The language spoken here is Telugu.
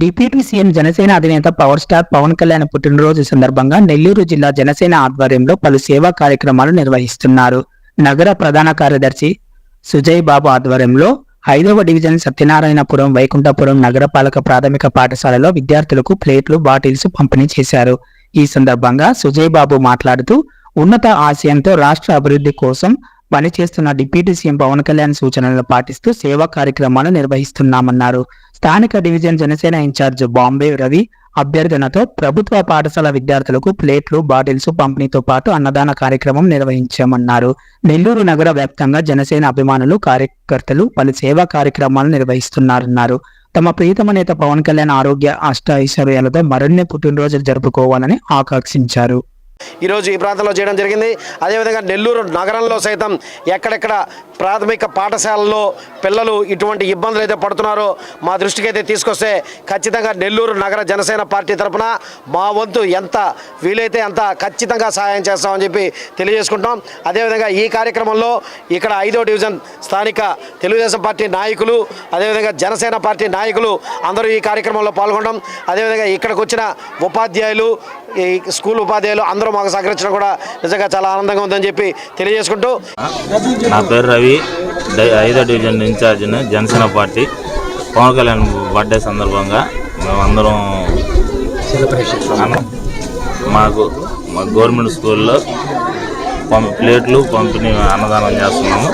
డిప్యూటీ సీఎం జనసేన అధినేత పవర్ స్టార్ పవన్ కళ్యాణ్ పుట్టినరోజు సందర్భంగా నెల్లూరు జిల్లా జనసేన ఆధ్వర్యంలో పలు సేవా కార్యక్రమాలు నిర్వహిస్తున్నారు. నగర ప్రధాన కార్యదర్శి సుజయ్ బాబు ఆధ్వర్యంలో ఐదవ డివిజన్ సత్యనారాయణపురం వైకుంఠపురం నగరపాలక ప్రాథమిక పాఠశాలలో విద్యార్థులకు ప్లేట్లు బాటిల్స్ పంపిణీ చేశారు. ఈ సందర్భంగా సుజయ్ బాబు మాట్లాడుతూ ఉన్నత ఆశయంతో రాష్ట్ర అభివృద్ధి కోసం పనిచేస్తున్న డిప్యూటీ సీఎం పవన్ కళ్యాణ్ సూచనలు పాటిస్తూ సేవా కార్యక్రమాలు నిర్వహిస్తున్నామన్నారు. స్థానిక డివిజన్ జనసేన ఇన్ఛార్జ్ బాంబే రవి అభ్యర్థనతో ప్రభుత్వ పాఠశాల విద్యార్థులకు ప్లేట్లు బాటిల్స్ పంపిణీతో పాటు అన్నదాన కార్యక్రమం నిర్వహించామన్నారు. నెల్లూరు నగర వ్యాప్తంగా జనసేన అభిమానులు కార్యకర్తలు పలు సేవా కార్యక్రమాలు నిర్వహిస్తున్నారన్నారు. తమ ప్రీతమ నేత పవన్ కళ్యాణ్ ఆరోగ్య అష్ట ఐశ్వర్యాలతో మరిన్ని పుట్టినరోజులు జరుపుకోవాలని ఆకాంక్షించారు. ఈరోజు ఈ ప్రాంతంలో చేయడం జరిగింది. అదేవిధంగా నెల్లూరు నగరంలో సైతం ఎక్కడెక్కడ ప్రాథమిక పాఠశాలల్లో పిల్లలు ఇటువంటి ఇబ్బందులు అయితే పడుతున్నారో మా దృష్టికి అయితే తీసుకొస్తే ఖచ్చితంగా నెల్లూరు నగర జనసేన పార్టీ తరఫున మా వంతు ఎంత వీలైతే అంత ఖచ్చితంగా సహాయం చేస్తామని చెప్పి తెలియజేసుకుంటాం అదేవిధంగా ఈ కార్యక్రమంలో ఇక్కడ ఐదో డివిజన్ స్థానిక తెలుగుదేశం పార్టీ నాయకులు అదేవిధంగా జనసేన పార్టీ నాయకులు అందరూ ఈ కార్యక్రమంలో పాల్గొనడం. అదేవిధంగా ఇక్కడికి వచ్చిన ఉపాధ్యాయులు ఈ స్కూల్ ఉపాధ్యాయులు అందరూ మాకు సహకరించడం కూడా నిజంగా చాలా ఆనందంగా ఉందని చెప్పి తెలియజేసుకుంటూ నా పేరు రవి ఐదో డివిజన్ ఇన్ఛార్జిని జనసేన పార్టీ. పవన్ కళ్యాణ్ బర్త్డే సందర్భంగా మేమందరం మాకు మా గవర్నమెంట్ స్కూల్లో పం ప్లేట్లు పంపిణీ అన్నదానం చేస్తున్నాము.